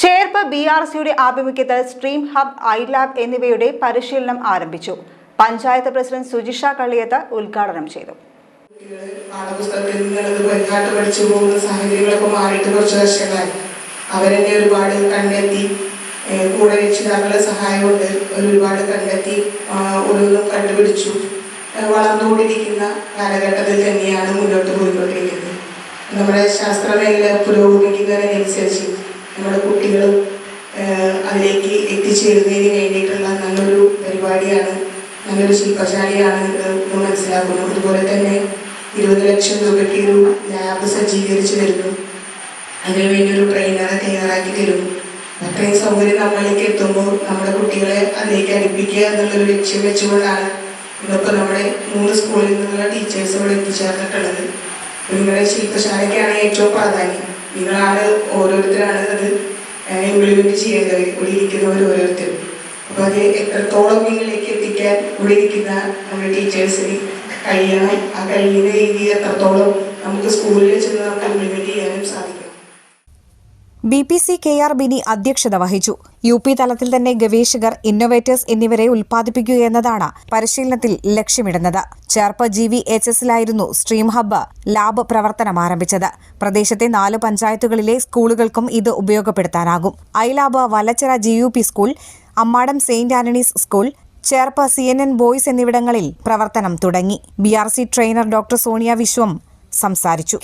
Cherpu B R സിയുടെ ആഭിമുഖ്യത്തിൽ stream hub I lab എന്നിവയുടെ പരിശീലനം ആരംഭിച്ചു. പഞ്ചായത്ത് പ്രസിഡന്റ് സുജിഷ കള്ളിയത്ത് ഉദ്ഘാടനം ചെയ്തു. പാഠപുസ്തകത്തിൽ നിന്നുള്ളത് പരിഹാട്ട് പഠിച്ചു പോകുന്ന സാഹചര്യങ്ങളൊക്കെ മാറിയിട്ട് കുറച്ച് വർഷങ്ങളായി. അവരെന്നെ ഒരുപാട് കണ്ടെത്തി കൂടെ രക്ഷിതാക്കളുടെ സഹായമുണ്ട് ഒരുപാട് കണ്ടെത്തി ഓരോന്നും കണ്ടുപിടിച്ചു. വളർന്നുകൊണ്ടിരിക്കുന്ന കാലഘട്ടത്തിൽ തന്നെയാണ് മുന്നോട്ട് പോയിക്കൊണ്ടിരിക്കുന്നത്. നമ്മുടെ ശാസ്ത്ര മേഖല പുരോഗമിക്കുന്നതിനനുസരിച്ച് നമ്മുടെ കുട്ടികളും അതിലേക്ക് എത്തിച്ചേരുന്നതിന് വേണ്ടിയിട്ടുള്ള നല്ലൊരു പരിപാടിയാണ് നല്ലൊരു ശില്പശാലയാണ് എന്ന് മനസ്സിലാക്കുന്നു. അതുപോലെ തന്നെ ഇരുപത് ലക്ഷം രൂപയ്ക്ക് ഒരു ലാബ് സജ്ജീകരിച്ച് തരുന്നു. അതിനുവേണ്ടി ഒരു ട്രെയിനറെ തയ്യാറാക്കി തരും. അത്രയും സൗകര്യം നമ്മളിലേക്ക് എത്തുമ്പോൾ നമ്മുടെ കുട്ടികളെ അതിലേക്ക് അടുപ്പിക്കുക എന്നുള്ളൊരു ലക്ഷ്യം വെച്ചുകൊണ്ടാണ് ഇതൊക്കെ നമ്മുടെ മൂന്ന് സ്കൂളിൽ നിന്നുള്ള ടീച്ചേഴ്സ് ഇവിടെ എത്തിച്ചേർന്നിട്ടുള്ളത്. നിങ്ങളുടെ ശില്പശാലയ്ക്കാണ് ഏറ്റവും പ്രാധാന്യം. നിങ്ങളാണ് ഓരോരുത്തരാണ് അത് ഇംപ്ലിമെന്റ് ചെയ്യേണ്ടത് ഇവിടെ ഇരിക്കുന്നവർ ഓരോരുത്തരും. അപ്പോൾ അത് എത്രത്തോളം നിങ്ങളിലേക്ക് എത്തിക്കാൻ ഇവിടെ ഇരിക്കുന്ന നമ്മുടെ ടീച്ചേഴ്സിന് കഴിയണം. ആ കഴിയുന്ന രീതി എത്രത്തോളം നമുക്ക് സ്കൂളിൽ ചെന്ന് നമുക്ക് ഇംപ്ലിമെന്റ് ചെയ്യാനും സാധിക്കും. B P C K R Bini അധ്യക്ഷത വഹിച്ചു. യു പി തലത്തിൽ തന്നെ ഗവേഷകർ ഇന്നൊവേറ്റേഴ്സ് എന്നിവരെ ഉൽപ്പാദിപ്പിക്കുക എന്നതാണ് പരിശീലനത്തിൽ ലക്ഷ്യമിടുന്നത്. ചേർപ്പ് ജി വി എച്ച് എസിലായിരുന്നു സ്ട്രീം ഹബ്ബ് ലാബ് പ്രവർത്തനം ആരംഭിച്ചത്. പ്രദേശത്തെ നാല് പഞ്ചായത്തുകളിലെ സ്കൂളുകൾക്കും ഇത് ഉപയോഗപ്പെടുത്താനാകും. I lab Valachira G U P school Ammadam Saint Antony's school Cherpu C N N boys എന്നിവിടങ്ങളിൽ പ്രവർത്തനം തുടങ്ങി. B R C trainer doctor Sonia Viswam സംസാരിച്ചു.